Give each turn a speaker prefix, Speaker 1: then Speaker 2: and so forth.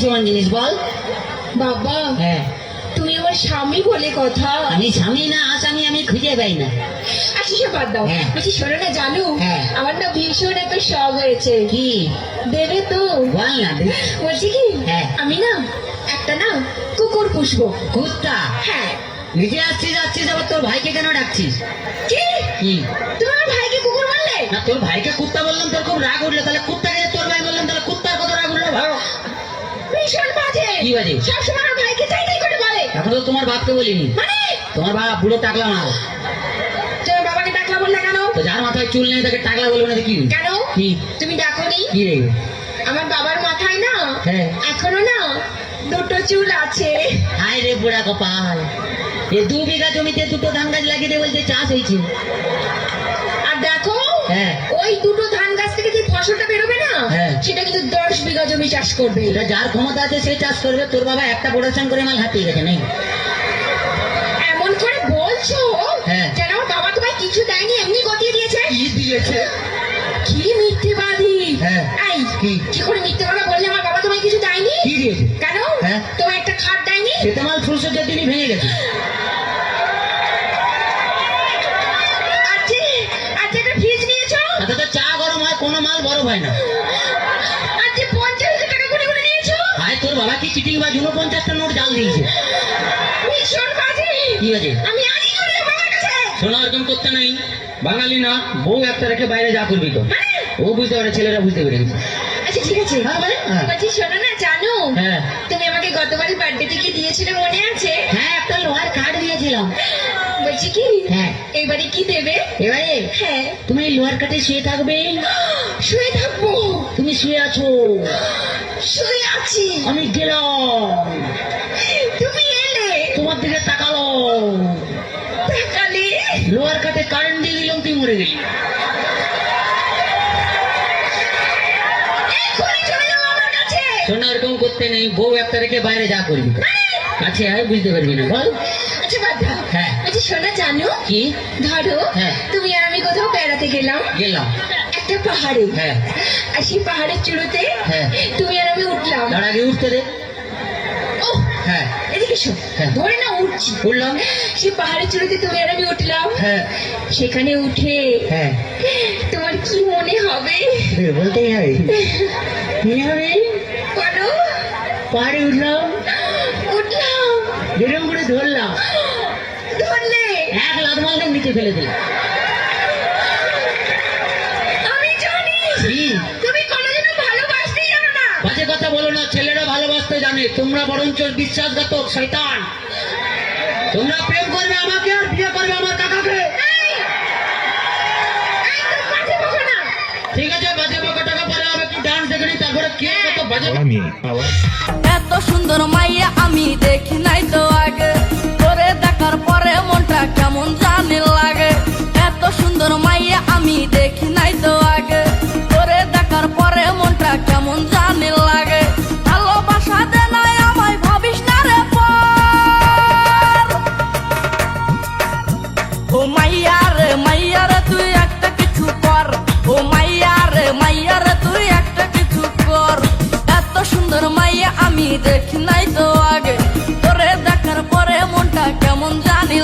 Speaker 1: সমান জিনিস বল।
Speaker 2: বাবা
Speaker 1: হ্যাঁ।
Speaker 2: তুমি আমার স্বামী বলে কথা।
Speaker 1: আমি স্বামী না আসামি আমি খুঁজে পাই না।
Speaker 2: আচ্ছা সে বাদ দাও।
Speaker 1: হ্যাঁ।
Speaker 2: বলছি শোনো না জানো
Speaker 1: হ্যাঁ।
Speaker 2: আমার না ভীষণ একটা শখ হয়েছে।
Speaker 1: কি?
Speaker 2: দেবে তো?
Speaker 1: বল না
Speaker 2: বলছি কি?
Speaker 1: হ্যাঁ।
Speaker 2: আমি না একটা না কুকুর পুষবো।
Speaker 1: কুত্তা?
Speaker 2: হ্যাঁ।
Speaker 1: নিজে আসছিস যাচ্ছিস আবার তোর ভাইকে কেন ডাকছিস?
Speaker 2: কি?
Speaker 1: কি?
Speaker 2: তুমি আমার ভাইকে কুকুর বললে?
Speaker 1: না তোর ভাইকে কুত্তা বললাম তোর খুব রাগ উঠল তাহলে কুত্তাকে তোর ভাই বললাম তাহলে কুত্তার
Speaker 2: ভীষণ বাজে।
Speaker 1: কি বাজে?
Speaker 2: সবসময় আমার ভাইকে চাই চাই করে বলে।
Speaker 1: এখন তো তোমার বাপকে বলিনি।
Speaker 2: মানে?
Speaker 1: তোমার বাপ বুড়ো টাকলা মাল।
Speaker 2: বাবাকে ডাকলা বললে কেন?
Speaker 1: তো যার মাথায় চুল নেই তাকে টাকলা বলব না কি?
Speaker 2: কেন?
Speaker 1: কি?
Speaker 2: তুমি
Speaker 1: কি রে?
Speaker 2: আমার বাবার মাথায় না?
Speaker 1: হ্যাঁ।
Speaker 2: এখনও না দুটো চুল আছে।
Speaker 1: হায় রে বুড়া কপাল। এ দু বিঘা জমিতে দুটো ধান গাছ লাগিয়ে দিয়ে বলছে চাষ হয়েছে।
Speaker 2: আর দেখো
Speaker 1: হ্যাঁ।
Speaker 2: ওই দুটো ধান গাছ থেকে যে ফসলটা বেরোবে? না। সেটা কিন্তু দশ বিঘা জমি চাষ করবে।
Speaker 1: এটা যার ক্ষমতা আছে সে চাষ করবে। তোর বাবা একটা প্রোডাকশন করে মাল হাতিয়ে গেছে নেই?
Speaker 2: এমন করে বলছো?
Speaker 1: হ্যাঁ।
Speaker 2: যেন বাবা তোমায় কিছু দেয়নি এমনি গতিয়ে দিয়েছে?
Speaker 1: কি দিয়েছে?
Speaker 2: কি মিথ্যেবাদী?
Speaker 1: হ্যাঁ।
Speaker 2: এই
Speaker 1: কি?
Speaker 2: করে মিথ্যে কথা বললে আমার বাবা তোমায় কিছু দেয়নি?
Speaker 1: কি দিয়েছে?
Speaker 2: কেন?
Speaker 1: হ্যাঁ।
Speaker 2: তোমায় একটা খাট দেয়নি?
Speaker 1: সেতে মাল ফুলসজ্জার দিনই ভেঙে গেছে।
Speaker 2: আজকে একটা ফ্রিজ নিয়েছো?
Speaker 1: তাতে চা গরম হয় কোনো মাল বড় হয় না। তোর বাবা কি চিটিং বা উনপঞ্চাশটা নোট জাল দিয়েছে?
Speaker 2: ভীষণ বাজে
Speaker 1: কি আছে শোনা এরকম করতে নেই। বাঙালি না বউ একটা রেখে বাইরে যা করবি তো।
Speaker 2: মানে?
Speaker 1: ও বুঝতে পারে ছেলেরা বুঝতে পেরে গেছে।
Speaker 2: আচ্ছা ঠিক আছে।
Speaker 1: হ্যাঁ, বলে? হ্যাঁ।
Speaker 2: বলছি শোনো না জানো?
Speaker 1: হ্যাঁ।
Speaker 2: তুমি আমাকে গতবার বার্থডেতে কি দিয়েছিলে মনে আছে?
Speaker 1: হ্যাঁ একটা লোহার কাঠ দিয়েছিলাম।
Speaker 2: বলছি কি?
Speaker 1: হ্যাঁ।
Speaker 2: এবারে কি দেবে?
Speaker 1: এবারে?
Speaker 2: হ্যাঁ।
Speaker 1: তুমি লোহার কাঠে শুয়ে থাকবে।
Speaker 2: শুয়ে থাকব।
Speaker 1: তুমি শুয়ে আছো।
Speaker 2: শুয়ে আছি
Speaker 1: আমি গেলাম।
Speaker 2: তুমি এলে।
Speaker 1: তোমার দিকে তাকালো।
Speaker 2: তাকালে?
Speaker 1: লোহার কাঠে কারেন্ট দিয়ে দিলাম তুই মরে গেলি। শোনা এরকম করতে নেই বউ একটা রেখে বাইরে যা করবি। কাছে আয় বুঝতে পারবি না। বল।
Speaker 2: আচ্ছা বাদ
Speaker 1: হ্যাঁ।
Speaker 2: বলছি শোনা জানো।
Speaker 1: কি?
Speaker 2: ধরো
Speaker 1: হ্যাঁ।
Speaker 2: তুমি আর আমি কোথাও বেড়াতে গেলাম।
Speaker 1: গেলাম।
Speaker 2: একটা পাহাড়ে।
Speaker 1: হ্যাঁ।
Speaker 2: আর সেই পাহাড়ের চূড়োতে
Speaker 1: হ্যাঁ।
Speaker 2: তুমি আর আমি উঠলাম।
Speaker 1: তার আগে উঠতে দে। হ্যাঁ।
Speaker 2: এদিকে শো
Speaker 1: হ্যাঁ।
Speaker 2: ধরে না উঠছি।
Speaker 1: উঠলাম।
Speaker 2: সেই পাহাড়ের চূড়োতে তুমি আর আমি উঠলাম।
Speaker 1: হ্যাঁ।
Speaker 2: সেখানে উঠে
Speaker 1: হ্যাঁ।
Speaker 2: তোমার কি মনে হবে?
Speaker 1: বলতেই হবে। কি হবে?
Speaker 2: বলো।
Speaker 1: পাহাড়ে উঠলাম।
Speaker 2: উঠলাম।
Speaker 1: যেরকম করে ধরলাম।
Speaker 2: ধরলে।
Speaker 1: এক লাখ মালকে নিচে ফেলে দিলাম। কথা বলো না ছেলেরা ভালোবাসতে জানে। তোমরা বরঞ্চ বিশ্বাসঘাতক শৈতান তোমরা প্রেম করবে আমাকে আর বিয়ে করবে আমার কাকাকে। ঠিক আছে বাজে পাকা টাকা পরে হবে একটু ডান্স দেখে নি তারপরে কে কত বাজে
Speaker 3: আমি
Speaker 4: এত সুন্দর মাইয়া কেমন জানি